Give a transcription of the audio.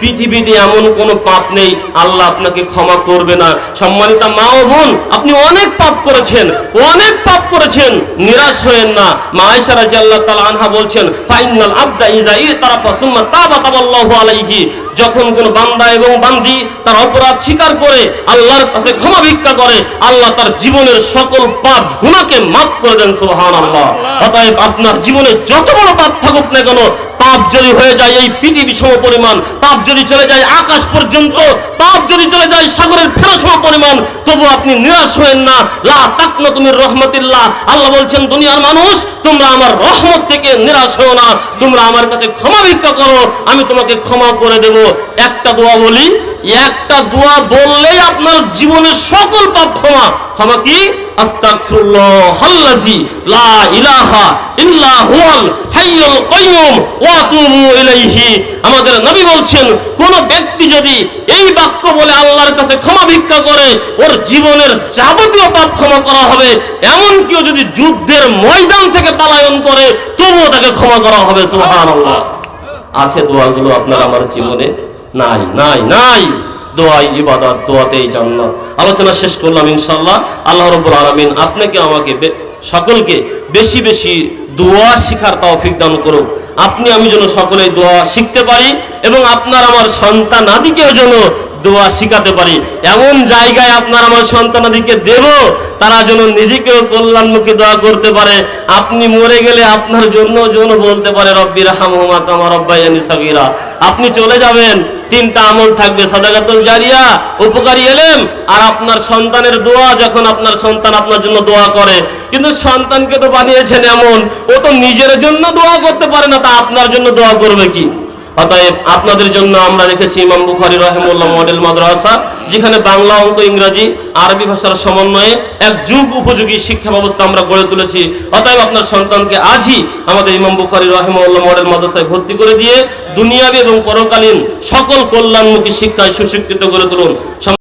পৃথিবীতে এমন কোনো পাপ নেই, আল্লাহ আপনাকে ক্ষমা করবে না। সম্মানিতা মা ও বোন, আপনি অনেক পাপ করেছেন, অনেক পাপ করেছেন, নিরাশ হয়েন না। মা আয়েশা রাদিয়াল্লাহু তাআলা আনহা বলছেন ফাইনাল আবদা ইজা ইতারাফা সুম্মা তাবা তাবাল্লাহু আলাইহি। যখন কোন বান্দা এবং বান্দি তার অপরাধ স্বীকার করে, আল্লাহর কাছে ক্ষমা ভিক্ষা করে, আল্লাহ তার জীবনের সকল পাপ গুনাহকে মাফ করে দেন, সুবহানাল্লাহ। অতএব আপনার জীবনে যত বড় পাপ থাকুক না কেন পাপ যদি হয়ে যায় এই পৃথিবী সম পরিমাণ, পাপ যদি চলে যায় আকাশ পর্যন্ত, পাপ যদি চলে যায় সাগরের ফেরা সম পরিমাণ, তবু আপনি নিরাশ হয়েন না। লা তাকনা তুমি রহমতিল্লাহ। আল্লাহ বলছেন, দুনিয়ার মানুষ, তোমরা আমার রহমত থেকে নিরাশ হও না। তোমরা আমার কাছে ক্ষমা ভিক্ষা করো। আমি তোমাকে ক্ষমা করে দেব। একটা দোয়া বলি, একটা দোয়া বললেই আপনার জীবনের সকল পাপ ক্ষমা। ক্ষমা কি? আস্তাগফিরুল্লাহাল্লাযী লা ইলাহা ইল্লা হুয়াল হাইয়ুল কাইয়ুম ওয়া আতুবু ইলাইহি। আমাদের নবী বলছেন, কোন ব্যক্তি যদি এই বাক্য বলে আল্লাহর কাছে ক্ষমা ভিক্ষা করে, ওর জীবনের যাবতীয় পাপ ক্ষমা করা হবে। এমন কেউ যদি যুদ্ধের ময়দান থেকে পালায়ন করে, তবুও তাকে ক্ষমা করা হবে, সুবহানাল্লাহ। আছে দোয়াগুলো আপনার আমার জীবনে? নাই নাই নাই। দোয়াই ইবাদত, দোয়াতেই জান্নাত। আলোচনা শেষ করলাম ইনশাল্লাহ আল্লাহ রাব্বুল আলামিন আপনাকে আমাকে সকলকে বেশি বেশি দোয়া শিখার তৌফিক দান করুক। আপনি, আমি যেন সকলেই দোয়া শিখতে পারি এবং আপনার আমার সন্তান আদিকেও যেন দোয়া শিখাতে পারি। এমন জায়গায় আপনার আমার সন্তানাদিকে দেব, তারা যেন নিজেকেও কল্যাণমুখী দোয়া করতে পারে। আপনি মরে গেলে আপনার জন্য যেন বলতে পারে রব্বির হামহুমা কামা রব্বায়ানি সাগীরা। আপনি চলে যাবেন। তিনটা আমল থাকবে, সাদাকাতুল জারিয়া, উপকারী এলেম, আর আপনার সন্তানের দোয়া, যখন আপনার সন্তান আপনার জন্য দোয়া করে। কিন্তু সন্তানকে তো বানিয়েছেন এমন, ও তো নিজের জন্য দোয়া করতে পারে না, তা আপনার জন্য দোয়া করবে কি? অতএব আপনাদের জন্য আমরা রেখেছি ইমাম বুখারি রহেমুল্লাহ মডেল মাদ্রাসা, যেখানে বাংলা অঙ্ক ইংরাজি, আরবি ভাষার সমন্বয়ে এক যুগ উপযোগী শিক্ষা ব্যবস্থা আমরা গড়ে তুলেছি। অতএব আপনার সন্তানকে আজই আমাদের ইমাম বুখারি রহেমুল্লাহ মডেল মাদ্রাসায় ভর্তি করে দিয়ে দুনিয়াবি এবং পরকালীন সকল কল্যাণমুখী শিক্ষায় সুশিক্ষিত করে তুলুন।